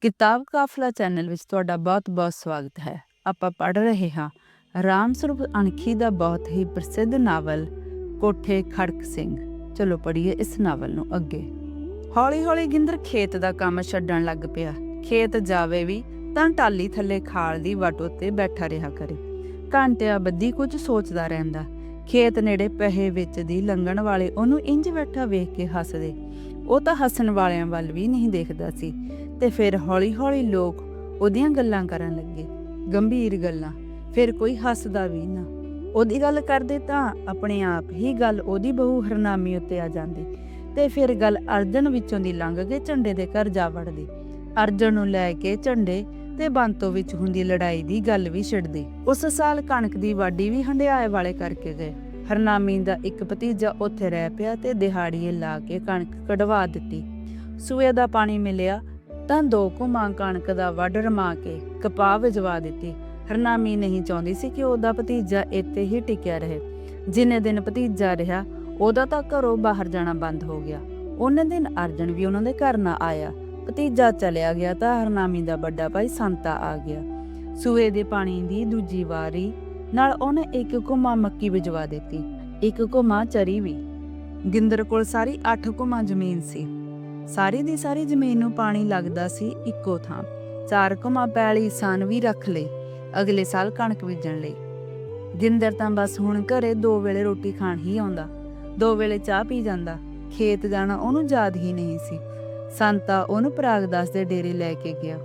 ਕਿਤਾਬ ਕਾਫਲਾ ਚੈਨਲ ਵਿੱਚ ਤੁਹਾਡਾ ਬਹੁਤ-ਬਹੁਤ ਸਵਾਗਤ ਹੈ। ਆਪਾਂ ਪੜ੍ਹ ਰਹੇ ਹਾਂ ਰਾਮ ਸਰੂਪ ਅਣਖੀ ਦਾ ਬਹੁਤ ਹੀ ਪ੍ਰਸਿੱਧ ਨਾਵਲ ਕੋਠੇ ਖੜਕ ਸਿੰਘ। ਚਲੋ ਪੜ੍ਹੀਏ ਇਸ ਨਾਵਲ ਨੂੰ ਅੱਗੇ। ਹੌਲੀ-ਹੌਲੀ ਗਿੰਦਰ ਖੇਤ ਦਾ ਕੰਮ ਛੱਡਣ ਲੱਗ ਪਿਆ। ਖੇਤ ਜਾਵੇ ਵੀ ਤਾਂ ਟਾਲੀ ਥੱਲੇ ਖਾਲ ਦੀ ਵਟ ਉੱਤੇ ਬੈਠਾ ਰਿਹਾ ਕਰੇ। ਘੰਟਿਆਂ ਬੱਦੀ ਕੁਝ ਸੋਚਦਾ ਰਹਿੰਦਾ। ਖੇਤ ਨੇੜੇ ਪਹੇ ਵਿੱਚ ਦੀ ਲੰਘਣ ਵਾਲੇ ਉਹਨੂੰ ਇੰਜ ਬੈਠਾ ਵੇਖ ਕੇ ਹੱਸਦੇ। ਉਹ ਤਾਂ ਹੱਸਣ ਵਾਲਿਆਂ ਵੱਲ ਵੀ ਨਹੀਂ ਦੇਖਦਾ ਸੀ ਤੇ ਫਿਰ ਹੌਲੀ-ਹੌਲੀ ਲੋਕ ਉਹਦੀਆਂ ਗੱਲਾਂ ਕਰਨ ਲੱਗੇ, ਗੰਭੀਰ ਗੱਲਾਂ, ਫਿਰ ਕੋਈ ਹੱਸਦਾ ਵੀ ਨਾ। ਉਹਦੀ ਗੱਲ ਕਰਦੇ ਤਾਂ ਆਪਣੇ ਆਪ ਹੀ ਗੱਲ ਉਹਦੀ ਬਹੂ ਹਰਨਾਮੀ ਉੱਤੇ ਆ ਜਾਂਦੀ ਤੇ ਫਿਰ ਗੱਲ ਅਰਜਨ ਵਿੱਚੋਂ ਦੀ ਲੰਘ ਕੇ ਝੰਡੇ ਦੇ ਘਰ ਜਾ ਵੜਦੀ। ਅਰਜਨ ਨੂੰ ਲੈ ਕੇ ਝੰਡੇ ਤੇ ਬੰਤੋ ਵਿੱਚ ਹੁੰਦੀ ਲੜਾਈ ਦੀ ਗੱਲ ਵੀ ਛਿੜਦੀ ਉਸ ਸਾਲ ਕਣਕ ਦੀ ਵਾਢੀ ਵੀ ਹੰਡਿਆਏ ਵਾਲੇ ਕਰਕੇ ਗਏ। ਹਰਨਾਮੀ ਦਾ ਇੱਕ ਭਤੀਜਾ ਉੱਥੇ ਰਹਿ ਪਿਆ ਤੇ ਦਿਹਾੜੀਏ ਲਾ ਕੇ ਕਣਕ ਕਢਵਾ ਦਿੱਤੀ। ਸੂਏ ਦਾ ਪਾਣੀ ਮਿਲਿਆ ਤਾਂ ਦੋ ਕੁਮਾਂ ਕਣਕ ਦਾ ਵੱਢ ਰਮਾ ਕੇ ਕਪਾਹ ਵਜਵਾ ਦਿੱਤੀ। ਹਰਨਾਮੀ ਨਹੀਂ ਚਾਹੁੰਦੀ ਸੀ ਕਿ ਉਹਦਾ ਭਤੀਜਾ ਇੱਥੇ ਹੀ ਟਿਕਿਆ ਰਹੇ। ਜਿੰਨੇ ਦਿਨ ਭਤੀਜਾ ਰਿਹਾ, ਉਹਦਾ ਤਾਂ ਘਰੋਂ ਬਾਹਰ ਜਾਣਾ ਬੰਦ ਹੋ ਗਿਆ। ਉਹਨੇ ਦਿਨ ਅਰਜਨ ਵੀ ਉਹਨਾਂ ਦੇ ਘਰ ਨਾ ਆਇਆ। ਭਤੀਜਾ ਚਲਿਆ ਗਿਆ ਤਾਂ ਹਰਨਾਮੀ ਦਾ ਵੱਡਾ ਭਾਈ ਸੰਤਾ ਆ ਗਿਆ। ਸੂਏ ਦੇ ਪਾਣੀ ਦੀ ਦੂਜੀ ਵਾਰੀ ਨਾਲ ਉਹਨੇ ਇੱਕ ਕੁਮਾ ਮੱਕੀ ਵਿਜਵਾ ਦਿੱਤੀ, ਇੱਕ ਕੁਮਾ ਚਰੀ ਵੀ। ਗਿੰਦਰ ਕੋਲ ਸਾਰੀ 8 ਕੁਮਾ ਜ਼ਮੀਨ ਸੀ। ਸਾਰੀ ਦੀ ਸਾਰੀ ਜ਼ਮੀਨ ਨੂੰ ਪਾਣੀ ਲੱਗਦਾ ਸੀ ਇੱਕੋ ਥਾਂ। ਚਾਰ ਘੁਮਾ ਪੈਲੀ ਸਨ ਵੀ ਰੱਖ ਲਈ, ਅਗਲੇ ਸਾਲ ਕਣਕ ਬੀਜਣ ਲਈ। ਗਿੰਦਰ ਤਾਂ ਬਸ ਹੁਣ ਘਰੇ ਦੋ ਵੇਲੇ ਰੋਟੀ ਖਾਣ ਹੀ ਆਉਂਦਾ, ਦੋ ਵੇਲੇ ਚਾਹ ਪੀ ਜਾਂਦਾ, ਖੇਤ ਜਾਣਾ ਉਹਨੂੰ ਯਾਦ ਹੀ ਨਹੀਂ ਸੀ। ਸੰਤਾ ਉਹਨੂੰ ਪ੍ਰਾਗਦਾਸ ਦੇ ਡੇਰੇ ਲੈ ਕੇ ਗਿਆ।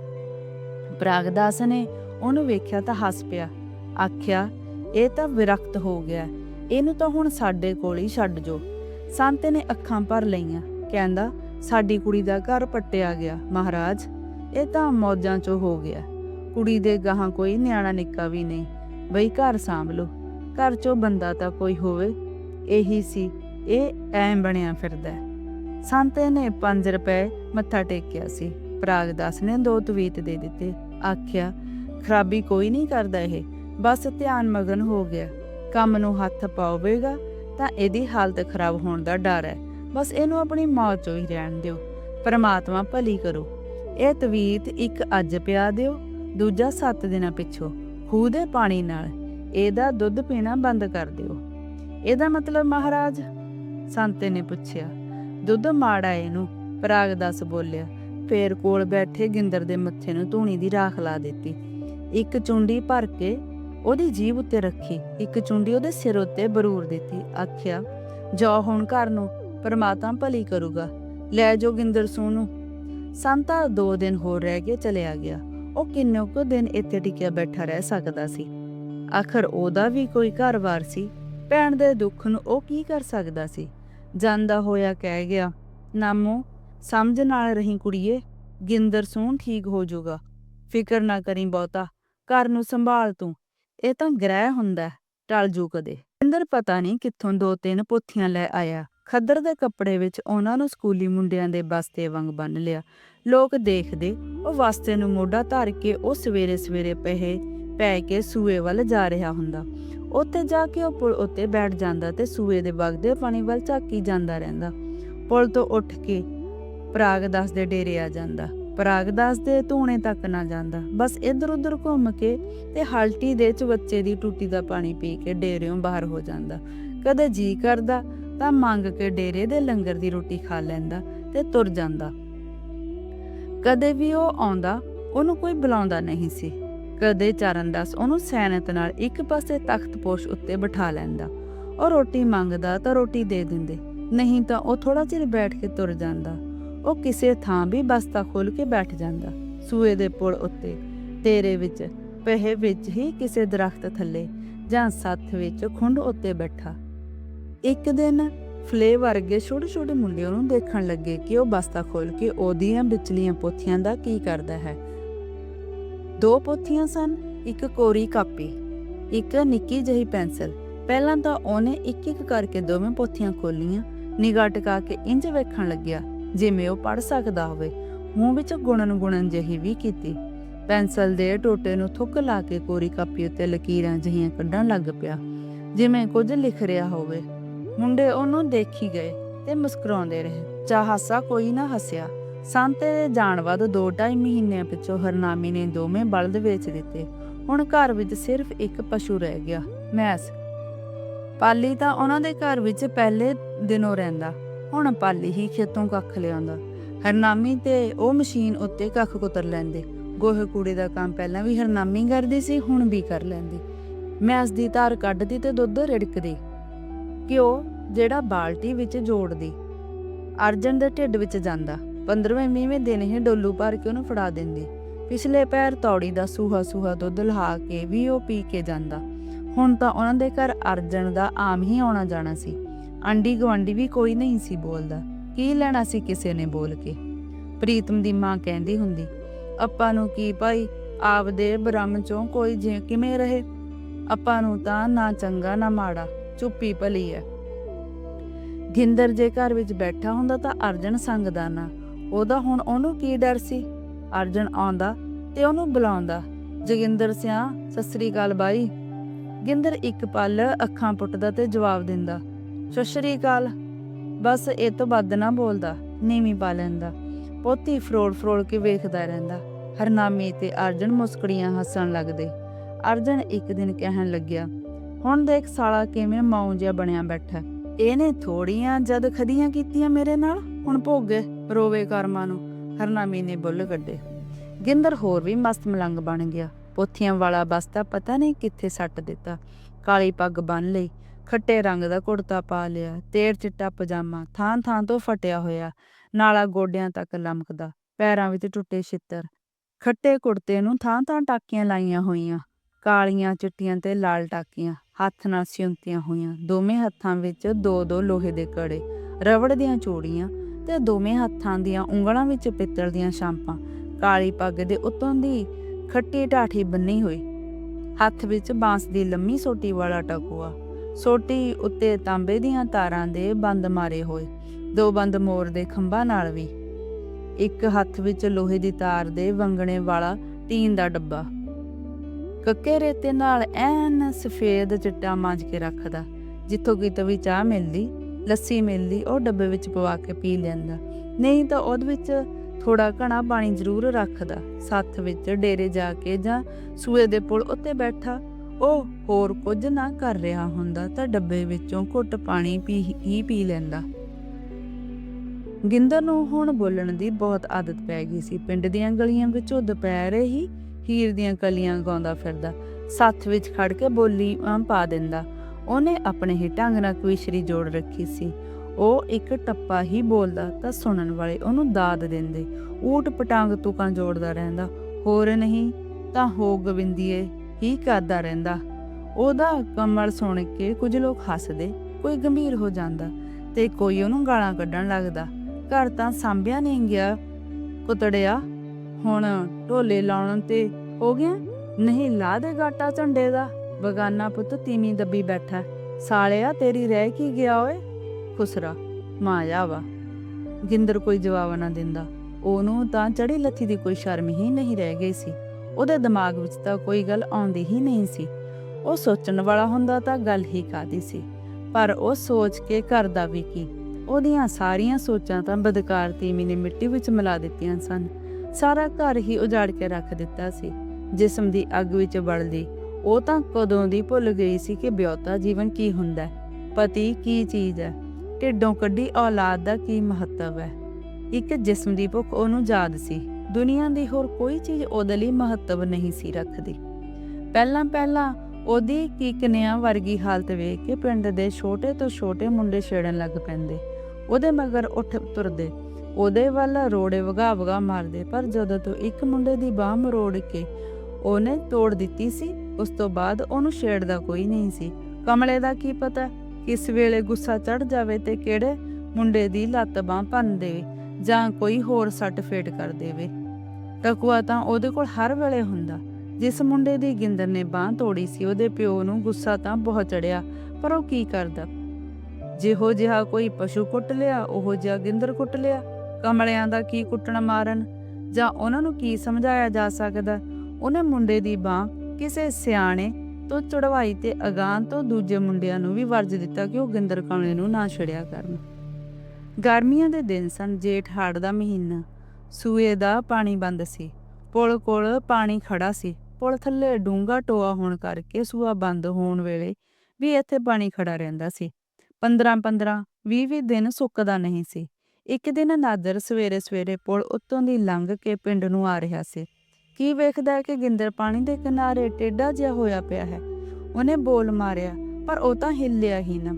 ਪ੍ਰਾਗਦਾਸ ਨੇ ਉਹਨੂੰ ਵੇਖਿਆ ਤਾਂ ਹੱਸ ਪਿਆ। ਆਖਿਆ, ਇਹ ਤਾਂ ਵਿਰਕਤ ਹੋ ਗਿਆ। ਇਹਨੂੰ ਤਾਂ ਹੁਣ ਸਾਡੇ ਕੋਲ ਹੀ ਛੱਡ ਜੋ। ਸੰਤ ਨੇ ਅੱਖਾਂ ਭਰ ਲਈਆਂ। ਕਹਿੰਦਾ, ਸਾਡੀ ਕੁੜੀ ਦਾ ਘਰ ਪੱਟਿਆ ਗਿਆ, ਮਹਾਰਾਜ। ਇਹ ਤਾਂ ਮੌਜਾਂ 'ਚੋਂ ਹੋ ਗਿਆ। ਕੁੜੀ ਦੇ ਗਾਹਾਂ ਕੋਈ ਨਿਆਣਾ ਨਿੱਕਾ ਵੀ ਨਹੀਂ। ਬਈ ਘਰ ਸਾਂਭ ਲੋ ਘਰ 'ਚੋਂ ਬੰਦਾ ਤਾਂ ਕੋਈ ਹੋਵੇ। ਇਹੀ ਸੀ। ਇਹ ਐਂ ਬਣਿਆ ਫਿਰਦਾ। ਸੰਤੇ ਨੇ 5 ਰੁਪਏ ਮੱਥਾ ਟੇਕਿਆ ਸੀ। ਪ੍ਰਾਗ ਦਾਸ ਨੇ ਦੋ ਤਵੀਤ ਦੇ ਦਿੱਤੇ। ਆਖਿਆ, ਖਰਾਬੀ ਕੋਈ ਨਹੀਂ ਕਰਦਾ ਇਹ, ਬਸ ਧਿਆਨ ਮਗਨ ਹੋ ਗਿਆ। ਕੰਮ ਨੂੰ ਹੱਥ ਪਾਵੇਗਾ ਤਾਂ ਇਹਦੀ ਹਾਲਤ ਖਰਾਬ ਹੋਣ ਦਾ ਡਰ ਹੈ। ਬਸ ਇਹਨੂੰ ਆਪਣੀ ਮੌਤ ਚੋਂ ਹੀ ਰਹਿਣ ਦਿਓ। ਪਰਮਾਤਮਾ ਭਲੀ ਕਰੋ। ਇਹ ਤਵੀਤ ਇੱਕ ਅੱਜ ਪਿਆ ਦਿਓ, ਦੂਜਾ 7 ਦਿਨਾਂ ਪਿੱਛੋਂ। ਖੂਹ ਦੇ ਪਾਣੀ ਨਾਲ ਇਹਦਾ ਦੁੱਧ ਪੀਣਾ ਬੰਦ ਕਰ ਦਿਓ। ਇਹਦਾ ਮਤਲਬ ਮਹਾਰਾਜ? ਸੰਤੇ ਨੇ ਪੁੱਛਿਆ ਦੁੱਧ ਮਾੜਾ ਇਹਨੂੰ ਪ੍ਰਾਗਦਾਸ ਬੋਲਿਆ। ਫੇਰ ਕੋਲ ਬੈਠੇ ਗਿੰਦਰ ਦੇ ਮੱਥੇ ਨੂੰ ਧੂਣੀ ਦੀ ਰਾਖ ਲਾ ਦਿੱਤੀ। ਇੱਕ ਚੁੰਡੀ ਭਰ ਕੇ ਉਹਦੀ ਜੀਭ ਉੱਤੇ ਰੱਖੀ, ਇੱਕ ਚੁੰਡੀ ਉਹਦੇ ਸਿਰ ਉੱਤੇ ਬਰੂਰ ਦਿੱਤੀ, ਆਖਿਆ ਜਾ ਹੁਣ ਘਰ ਨੂੰ, ਪਰਮਾਤਮਾ ਭਲੀ ਕਰੂਗਾ। ਲੈ ਜੋ ਗਿੰਦਰ ਸੂ ਨੂੰ ਸੰਤਾ ਦੋ ਦਿਨ ਹੋਰ ਰਹਿ ਕੇ ਚਲਿਆ ਗਿਆ। ਉਹ ਕਿੰਨੇ ਕੁ ਦਿਨ ਇੱਥੇ ਟਿਕਿਆ ਬੈਠਾ ਰਹਿ ਸਕਦਾ ਸੀ। ਆਖਰ ਉਹਦਾ ਵੀ ਕੋਈ ਘਰ-ਬਾਰ ਸੀ। ਭੈਣ ਦੇ ਦੁੱਖ ਨੂੰ ਉਹ ਕੀ ਕਰ ਸਕਦਾ ਸੀ? ਜਾਂਦਾ ਹੋਇਆ ਕਹਿ ਗਿਆ, ਨਾਮੋ, ਸਮਝ ਨਾਲ ਰਹੀ ਕੁੜੀਏ, ਗਿੰਦਰ ਸੂਣ ਠੀਕ ਹੋ ਜਾਊਗਾ। ਫਿਕਰ ਨਾ ਕਰੀ ਬਹੁਤਾ, ਘਰ ਨੂੰ ਸੰਭਾਲ ਤੂੰ। ਇਹ ਤਾਂ ਗ੍ਰਹਿ ਹੁੰਦਾ ਟਲ ਜੂ ਕਦੇ। ਗਿੰਦਰ ਪਤਾ ਨਹੀਂ ਕਿੱਥੋਂ ਦੋ ਤਿੰਨ ਪੋਥੀਆਂ ਲੈ ਆਇਆ। ਖੱਦਰ ਦੇ ਕੱਪੜੇ ਵਿੱਚ ਉਹਨਾਂ ਨੂੰ ਸਕੂਲੀ ਮੁੰਡਿਆਂ ਦੇ ਬਸਤੇ ਵਾਂਗ ਬੰਨ ਲਿਆ। ਲੋਕ ਦੇਖਦੇ, ਉਹ ਵਸਤੇ ਨੂੰ ਮੋਢਾ ਧਰ ਕੇ ਉਹ ਸਵੇਰੇ ਸਵੇਰੇ ਪਹੇ ਪੈ ਕੇ ਸੂਏ ਵੱਲ ਜਾ ਰਿਹਾ ਹੁੰਦਾ। ਉੱਥੇ ਜਾ ਕੇ ਉਹ ਪੁਲ ਉੱਤੇ ਬੈਠ ਜਾਂਦਾ ਤੇ ਸੂਏ ਦੇ ਵਗਦੇ ਪਾਣੀ ਵੱਲ ਝਾਕੀ ਜਾਂਦਾ ਰਹਿੰਦਾ। ਪੁਲ ਤੋਂ ਉੱਠ ਕੇ ਪ੍ਰਾਗਦਾਸ ਦੇ ਡੇਰੇ ਆ ਜਾਂਦਾ। ਪ੍ਰਾਗਦਾਸ ਦੇ ਧੂਣੇ ਤੱਕ ਨਾ ਜਾਂਦਾ। ਬਸ ਇੱਧਰ ਉੱਧਰ ਘੁੰਮ ਕੇ ਤੇ ਹਲਟੀ ਦੇ ਚਵੱਚੇ ਦੀ ਟੂਟੀ ਦਾ ਪਾਣੀ ਪੀ ਕੇ ਡੇਰਿਓਂ ਬਾਹਰ ਹੋ ਜਾਂਦਾ। ਕਦੇ ਜੀ ਕਰਦਾ ਤਾਂ ਮੰਗ ਕੇ ਡੇਰੇ ਦੇ ਲੰਗਰ ਦੀ ਰੋਟੀ ਖਾ ਲੈਂਦਾ ਤੇ ਤੁਰ ਜਾਂਦਾ। ਕਦੇ ਵੀ ਉਹ ਆਉਂਦਾ, ਉਹਨੂੰ ਕੋਈ ਬੁਲਾਉਂਦਾ ਨਹੀਂ ਸੀ। ਕਦੇ ਚਰਨਦਾਸ ਉਹਨੂੰ ਸੈਨਤ ਨਾਲ ਇੱਕ ਪਾਸੇ ਤਖਤ ਪੋਸ਼ ਉੱਤੇ ਬਿਠਾ ਲੈਂਦਾ। ਉਹ ਰੋਟੀ ਮੰਗਦਾ ਤਾਂ ਰੋਟੀ ਦੇ ਦਿੰਦੇ, ਨਹੀਂ ਤਾਂ ਉਹ ਥੋੜਾ ਚਿਰ ਬੈਠ ਕੇ ਤੁਰ ਜਾਂਦਾ। ਉਹ ਕਿਸੇ ਥਾਂ ਵੀ ਬਸਤਾ ਖੋਲ ਕੇ ਬੈਠ ਜਾਂਦਾ, ਸੂਏ ਦੇ ਪੁਲ ਉੱਤੇ। ਤੇਰੇ ਵਿੱਚ, ਪਹੇ ਵਿੱਚ ਹੀ ਕਿਸੇ ਦਰਖਤ ਥੱਲੇ ਜਾਂ ਸੱਥ ਵਿੱਚ ਖੁੰਡ ਉੱਤੇ ਬੈਠਾ। ਇੱਕ ਦਿਨ ਫਲੇ ਵਰਗੇ ਛੋਟੇ ਛੋਟੇ ਮੁੰਡੇ ਉਹਨੂੰ ਦੇਖਣ ਲੱਗੇ ਕਿ ਉਹ ਬਸਤਾ ਖੋਲ ਕੇ ਉਹਦੀਆਂ ਵਿਚਲੀਆਂ ਪੋਥੀਆਂ ਦਾ ਕੀ ਕਰਦਾ ਹੈ। ਦੋ ਪੋਥੀਆਂ ਸਨ, ਇੱਕ ਕੋਰੀ ਕਾਪੀ, ਇੱਕ ਨਿੱਕੀ ਜਿਹੀ ਪੈਨਸਲ। ਪਹਿਲਾਂ ਤਾਂ ਉਹਨੇ ਇੱਕ ਇੱਕ ਕਰਕੇ ਦੋਵੇਂ ਪੋਥੀਆਂ ਖੋਲੀਆਂ ਨਿਗਾਹ ਟਿਕਾ ਕੇ ਇੰਜ ਵੇਖਣ ਲੱਗਿਆ, ਜਿਵੇਂ ਉਹ ਪੜ ਸਕਦਾ ਹੋਵੇ। ਮੂੰਹ ਵਿੱਚ ਗੁਣਨ ਗੁਣਨ ਜਿਹੀ ਵੀ ਕੀਤੀ। ਪੈਨਸਲ ਦੇ ਟੋਟੇ ਨੂੰ ਥੁੱਕ ਲਾ ਕੇ ਕੋਰੀ ਕਾਪੀ ਉੱਤੇ ਲਕੀਰਾਂ ਜਹੀਆਂ ਕੱਢਣ ਲੱਗ ਪਿਆ, ਜਿਵੇਂ ਕੁਝ ਲਿਖ ਰਿਹਾ ਹੋਵੇ। ਮੁੰਡੇ ਉਹਨੂੰ ਦੇਖੀ ਗਏ ਤੇ ਮੁਸਕਰਾਉਂਦੇ ਰਹੇ। ਚਾਹ ਕੋਈ ਨਾ ਹੱਸਿਆ। ਸੰਤੇ ਦੇ ਜਾਣ ਬਾਅਦ 2.5 ਮਹੀਨਿਆਂ ਪਿੱਛੋਂ ਹਰਨਾਮੀ ਨੇ ਦੋਵੇਂ ਬਲਦ ਵੇਚ ਦਿੱਤੇ। ਹੁਣ ਘਰ ਵਿੱਚ ਸਿਰਫ ਇੱਕ ਪਸ਼ੂ ਰਹਿ ਗਿਆ, ਮੈਸ। ਪਾਲੀ ਤਾਂ ਉਹਨਾਂ ਦੇ ਘਰ ਵਿੱਚ ਪਹਿਲੇ ਦਿਨੋਂ ਰਹਿੰਦਾ, ਹੁਣ ਪਾਲੀ ਹੀ ਖੇਤੋਂ ਕੱਖ ਲਿਆਉਂਦਾ। ਹਰਨਾਮੀ ਤੇ ਉਹ ਮਸ਼ੀਨ ਉੱਤੇ ਕੱਖ ਕੁਤਰ ਲੈਂਦੇ। ਗੋਹੇ ਕੂੜੇ ਦਾ ਕੰਮ ਪਹਿਲਾਂ ਵੀ ਹਰਨਾਮੀ ਕਰਦੀ ਸੀ, ਹੁਣ ਵੀ ਕਰ ਲੈਂਦੀ। ਮੈਸ ਦੀ ਧਾਰ ਕੱਢਦੀ ਤੇ ਦੁੱਧ ਰਿੜਕਦੀ। ਘਿਓ ਜਿਹੜਾ ਬਾਲਟੀ ਵਿੱਚ ਜੋੜਦੀ। ਅਰਜਨ ਦੇ ਢਿੱਡ ਵਿੱਚ ਜਾਂਦਾ। 15ਵੇਂ 20ਵੇਂ ਦਿਨ ਹੀ ਡੋਲੂ ਭਰ ਕੇ ਉਹਨੂੰ ਫੜਾ ਦਿੰਦੀ। ਪਿਛਲੇ ਪੈਰ ਤੌੜੀ ਦਾ ਸੂਹਾ ਸੂਹਾ ਦੁੱਧ ਲਹਾ ਕੇ ਵੀ ਉਹ ਪੀ ਕੇ ਜਾਂਦਾ। ਹੁਣ ਤਾਂ ਉਹਨਾਂ ਦੇ ਘਰ ਅਰਜਨ ਦਾ ਆਮ ਹੀ ਆਉਣਾ ਜਾਣਾ ਸੀ। ਆਂਡੀ ਗਵਾਂਡੀ ਵੀ ਕੋਈ ਨਹੀਂ ਸੀ ਬੋਲਦਾ। ਕੀ ਲੈਣਾ ਸੀ ਕਿਸੇ ਨੇ ਬੋਲ ਕੇ? ਪ੍ਰੀਤਮ ਦੀ ਮਾਂ ਕਹਿੰਦੀ ਹੁੰਦੀ, ਆਪਾਂ ਨੂੰ ਕੀ ਭਾਈ, ਆਪਦੇ ਬ੍ਰਹਮ ਚੋਂ ਕੋਈ ਜੇ ਕਿਵੇਂ ਰਹੇ? ਆਪਾਂ ਨੂੰ ਤਾਂ ਨਾ ਚੰਗਾ ਨਾ ਮਾੜਾ, ਚੁੱਪੀ ਭਲੀ ਹੈ ਗਿੰਦਰ ਜੇ ਘਰ ਵਿੱਚ ਬੈਠਾ ਹੁੰਦਾ ਤਾਂ ਅਰਜਨ ਸੰਗਦਾ ਨਾ। ਉਹਦਾ ਹੁਣ ਉਹਨੂੰ ਕੀ ਡਰ ਸੀ? ਅਰਜਨ ਆਉਂਦਾ ਤੇ ਉਹਨੂੰ ਬੁਲਾਉਂਦਾ। ਜੋਗਿੰਦਰ ਸਿਆ, ਸਤਿ ਸ੍ਰੀ ਅਕਾਲ ਬਾਈ। ਗਿੰਦਰ ਇੱਕ ਪਲ ਅੱਖਾਂ ਪੁੱਟਦਾ ਤੇ ਜਵਾਬ ਦਿੰਦਾ, ਸਤਿ ਸ੍ਰੀ ਅਕਾਲ। ਬਸ ਇਹ ਤੋਂ ਵੱਧ ਨਾ ਬੋਲਦਾ, ਨੀਵੀਂ ਪਾ ਲੈਂਦਾ। ਪੋਤੀ ਫਰੋੜ ਫਰੋੜ ਕੇ ਵੇਖਦਾ ਰਹਿੰਦਾ। ਹਰਨਾਮੀ ਤੇ ਅਰਜਨ ਮੁਸਕੜੀਆਂ ਹੱਸਣ ਲੱਗਦੇ। ਅਰਜਨ ਇੱਕ ਦਿਨ ਕਹਿਣ ਲੱਗਿਆ, ਹੁਣ ਦੇਖ ਸਾਲਾ ਕਿਵੇਂ ਮਾਉਂ ਜਿਹਾ ਬਣਿਆ ਬੈਠਾ। ਇਹਨੇ ਥੋੜੀਆਂ ਜਦ ਖਦੀਆਂ ਕੀਤੀਆਂ ਮੇਰੇ ਨਾਲ? ਹੁਣ ਭੋਗੇ ਰੋਵੇ ਕਰਮਾਂ ਨੂੰ ਹਰਨਾਮੀ ਨੇ ਬੁੱਲ ਕੱਢੇ। ਗਿੰਦਰ ਹੋਰ ਵੀ ਮਸਤ ਮਲੰਗ ਬਣ ਗਿਆ। ਪੋਥੀਆਂ ਵਾਲਾ ਬਸਤਾ ਪਤਾ ਨਹੀਂ ਕਿੱਥੇ ਸੱਟ ਦਿੱਤਾ। ਕਾਲੀ ਪੱਗ ਬੰਨ ਲਈ, ਖੱਟੇ ਰੰਗ ਦਾ ਕੁੜਤਾ ਪਾ ਲਿਆ, ਤੇਰ ਚਿੱਟਾ ਪਜਾਮਾ ਥਾਂ ਥਾਂ ਤੋਂ ਫਟਿਆ ਹੋਇਆ। ਨਾਲਾ ਗੋਡਿਆਂ ਤੱਕ ਲਮਕਦਾ, ਪੈਰਾਂ ਵਿੱਚ ਟੁੱਟੇ ਛਿੱਤਰ। ਖੱਟੇ ਕੁੜਤੇ ਨੂੰ ਥਾਂ ਥਾਂ ਟਾਕੀਆਂ ਲਾਈਆਂ ਹੋਈਆਂ, ਕਾਲੀਆਂ ਚਿੱਟੀਆਂ ਤੇ ਲਾਲ ਟਾਕੀਆਂ, ਹੱਥ ਨਾਲ ਸਿਉਂਤੀਆਂ ਹੋਈਆਂ। ਦੋਵੇਂ ਹੱਥਾਂ ਵਿੱਚ ਦੋ ਦੋ ਲੋਹੇ ਦੇ ਕੜੇ, ਰਬੜ ਦੀਆਂ ਚੂੜੀਆਂ ਤੇ ਦੋਵੇਂ ਹੱਥਾਂ ਦੀਆਂ ਉਂਗਲਾਂ ਵਿੱਚ ਪਿੱਤਲ ਦੀਆਂ ਸ਼ਾਂਪਾਂ ਕਾਲੀ ਪੱਗ ਦੇ ਉੱਤੋਂ ਦੀ ਖੱਟੀ ਢਾਠੀ ਬੰਨੀ ਹੋਈ। ਹੱਥ ਵਿੱਚ ਬਾਂਸ ਦੀ ਲੰਮੀ ਸੋਟੀ ਵਾਲਾ ਟਕੂਆ, ਸੋਟੀ ਉੱਤੇ ਤਾਂਬੇ ਦੀਆਂ ਤਾਰਾਂ ਦੇ ਬੰਦ ਮਾਰੇ ਹੋਏ, ਦੋ ਬੰਦ ਮੋਰ ਦੇ ਖੰਭਾਂ ਨਾਲ ਵੀ। ਇੱਕ ਹੱਥ ਵਿੱਚ ਲੋਹੇ ਦੀ ਤਾਰ ਦੇ ਵੰਗਣੇ ਵਾਲਾ ਟੀਨ ਦਾ ਡੱਬਾ। ਕੱਕੇ ਰੇਤੇ ਨਾਲ ਐਨ ਸਫੇਦ ਚਿੱਟਾ ਮਾਂਜ ਕੇ ਰੱਖਦਾ, ਜਿੱਥੋਂ ਕਿਤੇ ਵੀ ਚਾਹ ਮਿਲਦੀ। ਲੱਸੀ ਮਿਲਦੀ ਉਹ ਡੱਬੇ ਵਿੱਚ ਪਵਾ ਕੇ ਪੀ ਲੈਂਦਾ। ਨਹੀਂ ਤਾਂ ਉਹਦੇ ਵਿੱਚ ਥੋੜਾ ਘਣਾ ਪਾਣੀ ਜ਼ਰੂਰ ਰੱਖਦਾ। ਸੱਥ ਵਿੱਚ ਡੇਰੇ ਜਾ ਕੇ ਜਾਂ ਸੂਏ ਦੇ ਪੁਲ ਉੱਤੇ ਬੈਠਾ, ਉਹ ਹੋਰ ਕੁਝ ਨਾ ਕਰ ਰਿਹਾ ਹੁੰਦਾ ਤਾਂ ਡੱਬੇ ਵਿੱਚੋਂ ਘੁੱਟ ਪਾਣੀ ਪੀ ਹੀ ਪੀ ਲੈਂਦਾ। ਗਿੰਦਰ ਨੂੰ ਹੁਣ ਬੋਲਣ ਦੀ ਬਹੁਤ ਆਦਤ ਪੈ ਗਈ ਸੀ। ਪਿੰਡ ਦੀਆਂ ਗਲੀਆਂ ਵਿੱਚੋਂ ਦੁਪਹਿਰੇ ਹੀ ਹੀਰ ਦੀਆਂ ਕਲੀਆਂ ਗਾਉਂਦਾ ਫਿਰਦਾ। ਸੱਥ ਵਿੱਚ ਖੜ ਕੇ ਬੋਲੀ ਆਮ ਪਾ ਦਿੰਦਾ। ਉਹਨੇ ਆਪਣੇ ਹੀ ਢੰਗ ਨਾਲ ਕਵਿਸ਼ਰੀ ਜੋੜ ਰੱਖੀ ਸੀ। ਉਹ ਇੱਕ ਟੱਪਾ ਹੀ ਬੋਲਦਾ ਤਾਂ ਸੁਣਨ ਵਾਲੇ ਉਹਨੂੰ ਦਾਦ ਦਿੰਦੇ। ਊਟ ਪਟਾਂਗ ਤੁਕਾਂ ਜੋੜਦਾ ਰਹਿੰਦਾ। ਹੋਰ ਨਹੀਂ ਤਾਂ ਹੋ ਗਵਿੰਦੀਏ ਹੀ ਕਰਦਾ ਰਹਿੰਦਾ। ਉਹਦਾ ਕਮਲ ਸੁਣ ਕੇ ਕੁਝ ਲੋਕ ਹੱਸਦੇ, ਕੋਈ ਗੰਭੀਰ ਹੋ ਜਾਂਦਾ ਤੇ ਕੋਈ ਉਹਨੂੰ ਗਾਲਾਂ ਕੱਢਣ ਲੱਗਦਾ। ਘਰ ਤਾਂ ਸਾਂਭਿਆ ਨਹੀਂ ਗਿਆ ਕੁਤੜਿਆ। ਹੁਣ ਢੋਲੇ ਲਾਉਣ ਤੇ ਹੋ ਗਿਆ। ਨਹੀਂ ਲਾ ਦੇ ਗਾਟਾ ਝੰਡੇ ਦਾ। ਬਗਾਨਾ ਪੁੱਤ, ਤੀਵੀਂ ਦੱਬੀ ਬੈਠਾ ਸਾਲਿਆ, ਤੇਰੀ ਰਹਿ ਕੀ ਗਿਆ ਓਏ? ਖੁਸਰਾ ਮਾਇਆ ਵਾ। ਗਿੰਦਰ ਕੋਈ ਜਵਾਬ ਨਾ ਦਿੰਦਾ। ਉਹਨੂੰ ਤਾਂ ਚੜੀ ਲੱਥੀ ਦੀ ਕੋਈ ਸ਼ਰਮ ਹੀ ਨਹੀਂ ਰਹਿ ਗਈ ਸੀ। ਉਹਦੇ ਦਿਮਾਗ ਵਿੱਚ ਤਾਂ ਕੋਈ ਗੱਲ ਆਉਂਦੀ ਹੀ ਨਹੀਂ ਸੀ। ਉਹ ਸੋਚਣ ਵਾਲਾ ਹੁੰਦਾ ਤਾਂ ਗੱਲ ਹੀ ਕਾਦੀ ਸੀ। ਪਰ ਉਹ ਸੋਚ ਕੇ ਕਰਦਾ ਵੀ ਕੀ? ਉਹਦੀਆਂ ਸਾਰੀਆਂ ਸੋਚਾਂ ਤਾਂ ਬਦਕਾਰ ਤੀਮੀ ਨੇ ਮਿੱਟੀ ਵਿੱਚ ਮਿਲਾ ਦਿੱਤੀਆਂ ਸਨ। ਸਾਰਾ ਘਰ ਹੀ ਉਜਾੜ ਕੇ ਰੱਖ ਦਿੱਤਾ ਸੀ। ਜਿਸਮ ਦੀ ਅੱਗ ਵਿੱਚ ਬਲਦੀ ਉਹ ਤਾਂ ਕਦੋਂ ਦੀ ਭੁੱਲ ਗਈ ਸੀ ਕਿ ਵਿਆਹਤਾ ਜੀਵਨ ਕੀ ਹੁੰਦਾ ਹੈ, ਪਤੀ ਕੀ ਚੀਜ਼ ਹੈ, ਢਿੱਡੋਂ ਕੱਢੀ ਔਲਾਦ ਦਾ ਕੀ ਮਹੱਤਵ ਹੈ। ਇੱਕ ਜਿਸਮ ਦੀ ਭੁੱਖ ਉਹਨੂੰ ਯਾਦ ਸੀ, ਦੁਨੀਆ ਦੀ ਹੋਰ ਕੋਈ ਚੀਜ਼ ਉਹਦੇ ਲਈ ਮਹੱਤਵ ਨਹੀਂ ਸੀ ਰੱਖਦੀ। ਪਹਿਲਾਂ ਪਹਿਲਾਂ ਉਹਦੀ ਕੀਕਨਿਆਂ ਵਰਗੀ ਹਾਲਤ ਵੇਖ ਕੇ ਪਿੰਡ ਦੇ ਛੋਟੇ ਤੋਂ ਛੋਟੇ ਮੁੰਡੇ ਛੇੜਨ ਲੱਗ ਪੈਂਦੇ। ਉਹਦੇ ਮਗਰ ਉੱਠ ਤੁਰਦੇ, ਉਹਦੇ ਵੱਲ ਰੋੜੇ ਵਗਾ ਵਗਾ ਮਾਰਦੇ, ਪਰ ਜਦੋਂ ਤੋਂ ਇੱਕ ਮੁੰਡੇ ਦੀ ਬਾਹ ਮਰੋੜ ਕੇ ਉਹਨੇ ਤੋੜ ਦਿੱਤੀ ਸੀ ਉਸ ਤੋਂ ਬਾਅਦ ਉਹਨੂੰ ਛੇੜਦਾ ਕੋਈ ਨਹੀਂ ਸੀ। ਕਮਲੇ ਦਾ ਕੀ ਪਤਾ ਕਿਸ ਵੇਲੇ ਗੁੱਸਾ ਚੜ ਜਾਵੇ ਤੇ ਕਿਹੜੇ ਮੁੰਡੇ ਦੀ ਲੱਤ ਬਾਹ ਭੰਨ ਦੇਵੇ ਜਾਂ ਕੋਈ ਹੋਰ ਸੱਟ ਫੇਟ ਕਰ ਦੇਵੇ। ਟਕੂਆ ਤਾਂ ਉਹਦੇ ਕੋਲ ਹਰ ਵੇਲੇ ਹੁੰਦਾ। ਜਿਸ ਮੁੰਡੇ ਦੀ ਗਿੰਦਰ ਨੇ ਬਾਹ ਤੋੜੀ ਸੀ, ਉਹਦੇ ਪਿਓ ਨੂੰ ਗੁੱਸਾ ਤਾਂ ਬਹੁਤ ਚੜਿਆ ਪਰ ਉਹ ਕੀ ਕਰਦਾ? ਜਿਹੋ ਜਿਹਾ ਕੋਈ ਪਸ਼ੂ ਕੁੱਟ ਲਿਆ, ਉਹੋ ਜਿਹਾ ਗਿੰਦਰ ਕੁੱਟ ਲਿਆ। ਕਮਲਿਆਂ ਦਾ ਕੀ ਕੁੱਟਣ ਮਾਰਨ? ਜਾਂ ਉਹਨਾਂ ਨੂੰ ਕੀ ਸਮਝਾਇਆ ਜਾ ਸਕਦਾ? ਉਹਨੇ ਮੁੰਡੇ ਦੀ ਬਾਹ ਕਿਸੇ ਸਿਆਣੇ ਤੋਂ ਚੜਵਾਈ ਤੇ ਅਗਾਂ ਤੋਂ ਦੂਜੇ ਮੁੰਡਿਆਂ ਨੂੰ ਵੀ ਵਰਜ ਦਿੱਤਾ ਕਿ ਉਹ ਗਿੰਦਰ ਕਮਲੇ ਨੂੰ ਨਾ ਛੜਿਆ ਕਰਨ। ਗਰਮੀਆਂ ਦੇ ਦਿਨ ਸਨ, ਜੇਠ ਹਾੜ ਦਾ ਮਹੀਨਾ। ਸੂਏ ਦਾ ਪਾਣੀ ਬੰਦ ਸੀ। ਪੁਲ ਕੋਲ ਪਾਣੀ ਖੜਾ ਸੀ। ਪੁਲ ਥੱਲੇ ਡੂੰਗਾ ਟੋਆ ਹੋਣ ਕਰਕੇ ਸੂਆ ਬੰਦ ਹੋਣ ਵੇਲੇ ਵੀ ਇੱਥੇ ਪਾਣੀ ਖੜਾ ਰਹਿੰਦਾ ਸੀ। 15 15 20 20 ਦਿਨ ਸੁੱਕਦਾ ਨਹੀਂ ਸੀ। ਇੱਕ ਦਿਨ ਨਾਦਰ ਸਵੇਰੇ ਸਵੇਰੇ ਪੁਲ ਉੱਤੋਂ ਦੀ ਲੰਘ ਕੇ ਪਿੰਡ ਨੂੰ ਆ ਰਿਹਾ ਸੀ। ਕੀ ਵੇਖਦਾ ਹੈ ਕਿ ਗਿੰਦਰ ਪਾਣੀ ਦੇ ਕਿਨਾਰੇ ਟੇਡਾ ਜਿਹਾ ਹੋਇਆ ਪਿਆ ਹੈ? ਉਹਨੇ ਬੋਲ ਮਾਰਿਆ, ਪਰ ਉਹ ਤਾਂ ਹਿੱਲਿਆ ਹੀ ਨਾ।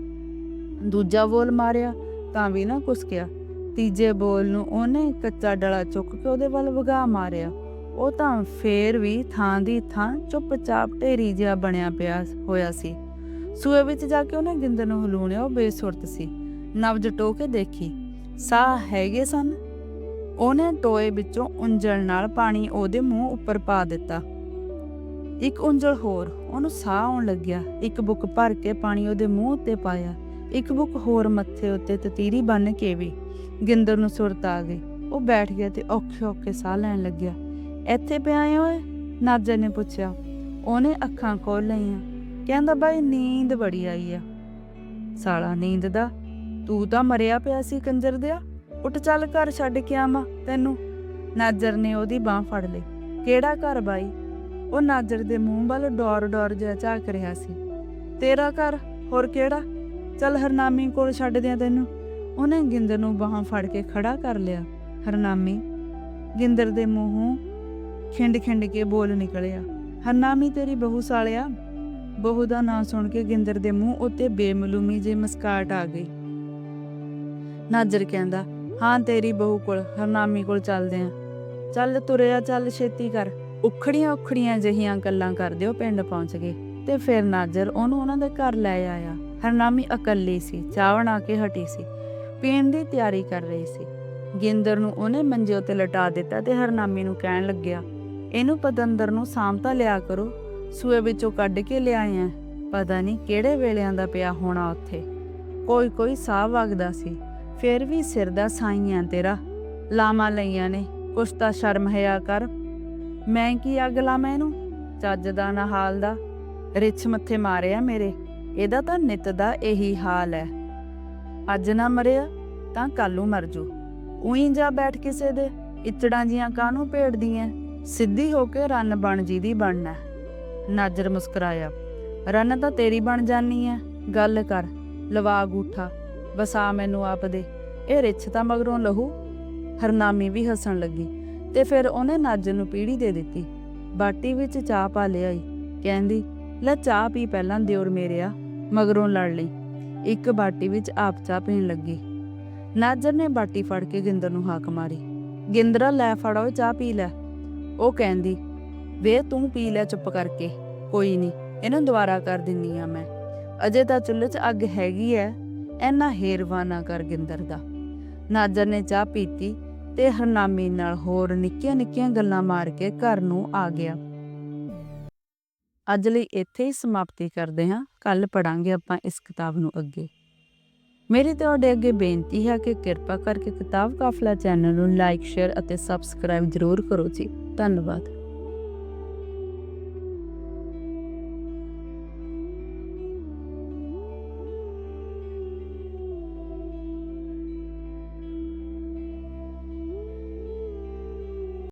ਦੂਜਾ ਬੋਲ ਮਾਰਿਆ, ਤਾਂ ਵੀ ਨਾ ਕੁਸਕਿਆ। ਤੀਜੇ ਬੋਲ ਨੂੰ ਉਹਨੇ ਕੱਚਾ ਡਲਾ ਚੁੱਕ ਕੇ ਉਹਦੇ ਵੱਲ ਵਗਾ ਮਾਰਿਆ। ਉਹ ਤਾਂ ਫੇਰ ਵੀ ਥਾਂ ਦੀ ਥਾਂ ਚੁੱਪਚਾਪ ਢੇਰੀ ਜਿਹਾ ਬਣਿਆ ਪਿਆ ਹੋਇਆ ਸੀ। ਸੂਏ ਵਿੱਚ ਜਾ ਕੇ ਉਹਨੇ ਗਿੰਦਰ ਨੂੰ ਹਲੂਣਿਆ ਉਹ ਬੇਸੁਰਤ ਸੀ। ਨਬਜ ਟੋ ਕੇ ਦੇਖੀ, ਸਾਹ ਹੈਗੇ ਸਨ? ਉਹਨੇ ਟੋਏ ਵਿੱਚੋਂ ਉਂਜਲ ਨਾਲ ਪਾਣੀ ਉਹਦੇ ਮੂੰਹ ਉੱਪਰ ਪਾ ਦਿੱਤਾ। ਇੱਕ ਉਂਜਲ ਹੋਰ, ਉਹਨੂੰ ਸਾਹ ਆਉਣ ਲੱਗਿਆ। ਇੱਕ ਬੁੱਕ ਭਰ ਕੇ ਪਾਣੀ ਉਹਦੇ ਮੂੰਹ ਉੱਤੇ ਪਾਇਆ। ਇੱਕ ਬੁੱਕ ਹੋਰ ਮੱਥੇ ਉੱਤੇ ਤਤੀਰੀ ਬੰਨ ਕੇ ਵੀ ਗਿੰਦਰ ਨੂੰ ਸੁਰਤ ਆ ਗਈ। ਉਹ ਬੈਠ ਗਿਆ ਤੇ ਔਖੇ ਔਖੇ ਸਾਹ ਲੈਣ ਲੱਗਿਆ। ਇੱਥੇ ਪਿਆ ਏ ਓਏ? ਨਾਜਰ ਨੇ ਪੁੱਛਿਆ। ਉਹਨੇ ਅੱਖਾਂ ਖੋਲ ਲਈਆਂ। ਕਹਿੰਦਾ, ਬਾਈ, ਨੀਂਦ ਬੜੀ ਆਈ ਆ। ਸਾਲਾ, ਨੀਂਦ ਦਾ? ਤੂੰ ਤਾਂ ਮਰਿਆ ਪਿਆ ਸੀ, ਕੰਜਰ ਦਿਆ? ਉੱਠ ਚੱਲ ਘਰ ਛੱਡ ਕੇ ਆਵਾਂ ਤੈਨੂੰ। ਨਾਜਰ ਨੇ ਉਹਦੀ ਬਾਹ ਫੜ ਲਈ। ਕਿਹੜਾ ਘਰ ਬਾਈ? ਉਹ ਨਾਜਰ ਦੇ ਮੂੰਹ ਵੱਲ ਡੋਰ ਡੋਰ ਜਿਹਾ ਝਾਕ ਰਿਹਾ ਸੀ। ਤੇਰਾ ਘਰ? ਹੋਰ ਕਿਹੜਾ? ਚੱਲ ਹਰਨਾਮੀ ਕੋਲ ਛੱਡ ਦਿਆਂ ਤੈਨੂੰ। ਉਹਨੇ ਗਿੰਦਰ ਨੂੰ ਬਾਹਾਂ ਫੜ ਕੇ ਖੜਾ ਕਰ ਲਿਆ। ਹਰਨਾਮੀ, ਗਿੰਦਰ ਦੇ ਮੂੰਹੋਂ ਖਿੰਡ ਖਿੰਡ ਕੇ ਬੋਲ ਨਿਕਲਿਆ। ਹਰਨਾਮੀ ਤੇਰੀ ਬਹੂ ਸਾਲਿਆ? ਬਹੂ ਦਾ ਨਾਂ ਸੁਣ ਕੇ ਗਿੰਦਰ ਦੇ ਮੂੰਹ ਉੱਤੇ ਬੇਮਲੂਮੀ ਜਿਹੀ ਮੁਸਕਾਟ ਆ ਗਈ। ਨਾਜਰ ਕਹਿੰਦਾ ਹਾਂ, ਤੇਰੀ ਬਹੂ ਕੋਲ, ਹਰਨਾਮੀ ਕੋਲ ਚੱਲਦੇ ਆ। ਚੱਲ ਤੁਰਿਆ, ਚੱਲ ਛੇਤੀ ਕਰ। ਉਖੜੀਆਂ ਉਖੜੀਆਂ ਜਹੀਆਂ ਗੱਲਾਂ ਕਰਦੇ ਉਹ ਪਿੰਡ ਪਹੁੰਚ ਗਏ ਤੇ ਫਿਰ ਨਾਜਰ ਉਹਨੂੰ ਉਹਨਾਂ ਦੇ ਘਰ ਲੈ ਆਇਆ। ਹਰਨਾਮੀ ਇਕੱਲੀ ਸੀ, ਚਾਹ ਬਣਾ ਕੇ ਹਟੀ ਸੀ, ਪੀਣ ਦੀ ਤਿਆਰੀ ਕਰ ਰਹੀ ਸੀ। ਗਿੰਦਰ ਨੂੰ ਉਹਨੇ ਮੰਜੇ ਉੱਤੇ ਲਟਾ ਦਿੱਤਾ ਤੇ ਹਰਨਾਮੀ ਨੂੰ ਕਹਿਣ ਲੱਗਿਆ, ਇਹਨੂੰ ਪਤੰਦਰ ਨੂੰ ਸਾਂਭਤਾ ਲਿਆ ਕਰੋ, ਸੂਏ ਵਿੱਚੋਂ ਕੱਢ ਕੇ ਲਿਆਏ ਆ ਪਤਾ ਨਹੀਂ ਕਿਹੜੇ ਵੇਲਿਆਂ ਦਾ ਪਿਆ ਹੋਣਾ ਉੱਥੇ। ਕੋਈ ਕੋਈ ਸਾਹ ਵਗਦਾ ਸੀ। ਫਿਰ ਵੀ ਸਿਰ ਦਾ ਸਾਈਆਂ ਤੇਰਾ। ਲਾਮਾ ਲਈਆਂ ਨੇ, ਕੁਛ ਤਾਂ ਸ਼ਰਮ ਹਿਆ ਕਰ। ਮੈਂ ਕੀ ਅੱਗ ਲਾਵਾਂ ਇਹਨੂੰ? ਚੱਜ ਦਾ ਨਾ ਹਾਲ ਦਾ। ਰਿਛ ਮੱਥੇ ਮਾਰਿਆ ਮੇਰੇ। ਇਹਦਾ ਤਾਂ ਨਿਤ ਦਾ ਇਹੀ ਹਾਲ ਹੈ ਅੱਜ ਨਾ ਮਰਿਆ, ਤਾਂ ਕੱਲ ਮਰ ਜੂ। ਉਹੀ ਜਾ ਬੈਠ ਕਿਸੇ ਦੇ। ਇਚੜਾਂ ਜੀਆਂ ਕਾਹਨੂੰ ਭੇੜਦੀਆਂ ਸਿੱਧੀ ਹੋ ਕੇ ਰੰਨ ਬਣ ਜੀ ਦੀ ਬਣਨਾ। ਨਾਜਰ ਮੁਸਕਰਾਇਆ। ਰੰਨ ਤਾਂ ਤੇਰੀ ਬਣ ਜਾਨੀ ਐ। ਗੱਲ ਕਰ ਲਵਾ ਗੂਠਾ ਵਸਾ ਮੈਨੂੰ ਆਪ ਦੇ। ਇਹ ਰਿੱਛ ਤਾਂ ਮਗਰੋਂ ਲਹੂ, ਹਰਨਾਮੀ ਵੀ ਹੱਸਣ ਲੱਗੀ ਤੇ ਫਿਰ ਉਹਨੇ ਨਾਜਰ ਨੂੰ ਪੀੜੀ ਦੇ ਦਿੱਤੀ। ਬਾਟੀ ਵਿੱਚ ਚਾਹ ਪਾ ਲਿਆਈ। ਕਹਿੰਦੀ, ਲੈ ਚਾਹ ਪੀ ਪਹਿਲਾਂ, ਦਿਓਰ ਮੇਰਿਆ। ਮਗਰੋਂ ਲੜ ਲਈ। ਇੱਕ ਬਾਟੀ ਵਿੱਚ ਆਪ ਚਾਹ ਪੀਣ ਲੱਗੀ। ਨਾਜਰ ਨੇ ਬਾਟੀ ਫੜ ਕੇ ਗਿੰਦਰ ਨੂੰ ਹਾਕ ਮਾਰੀ। ਗਿੰਦਰਾ, ਲੈ ਫੜ ਚਾਹ ਪੀ ਲੈ। ਉਹ ਕਹਿੰਦੀ, ਵੇ, ਤੂੰ ਪੀ ਲੈ ਚੁੱਪ ਕਰਕੇ। ਕੋਈ ਨਹੀਂ ਇਹਨੂੰ ਦੁਬਾਰਾ ਕਰ ਦਿੰਨੀ ਆ ਮੈਂ। ਅਜੇ ਤਾਂ ਚੁੱਲ੍ਹੇ 'ਚ ਅੱਗ ਹੈਗੀ ਐ। ਐਨਾ ਹੇਰਵਾ ਨਾ ਕਰ ਗਿੰਦਰ ਦਾ। ਨਾਜਰ ਨੇ ਚਾਹ ਪੀਤੀ ਤੇ ਹਰਨਾਮੀ ਨਾਲ ਹੋਰ ਨਿੱਕੀਆਂ ਨਿੱਕੀਆਂ ਗੱਲਾਂ ਮਾਰ ਕੇ ਘਰ ਨੂੰ ਆ ਗਿਆ। ਅੱਜ ਲਈ ਇੱਥੇ ਹੀ ਸਮਾਪਤੀ ਕਰਦੇ ਹਾਂ। ਕੱਲ ਪੜਾਂਗੇ ਆਪਾਂ ਇਸ ਕਿਤਾਬ ਨੂੰ ਅੱਗੇ। ਮੇਰੀ ਤੁਹਾਡੇ ਅੱਗੇ ਬੇਨਤੀ ਹੈ ਕਿ ਕਿਰਪਾ ਕਰਕੇ ਕਿਤਾਬ ਕਾਫਲਾ ਚੈਨਲ ਨੂੰ ਲਾਈਕ, ਸ਼ੇਅਰ ਅਤੇ ਸਬਸਕ੍ਰਾਈਬ ਜ਼ਰੂਰ ਕਰੋ ਜੀ। ਧੰਨਵਾਦ।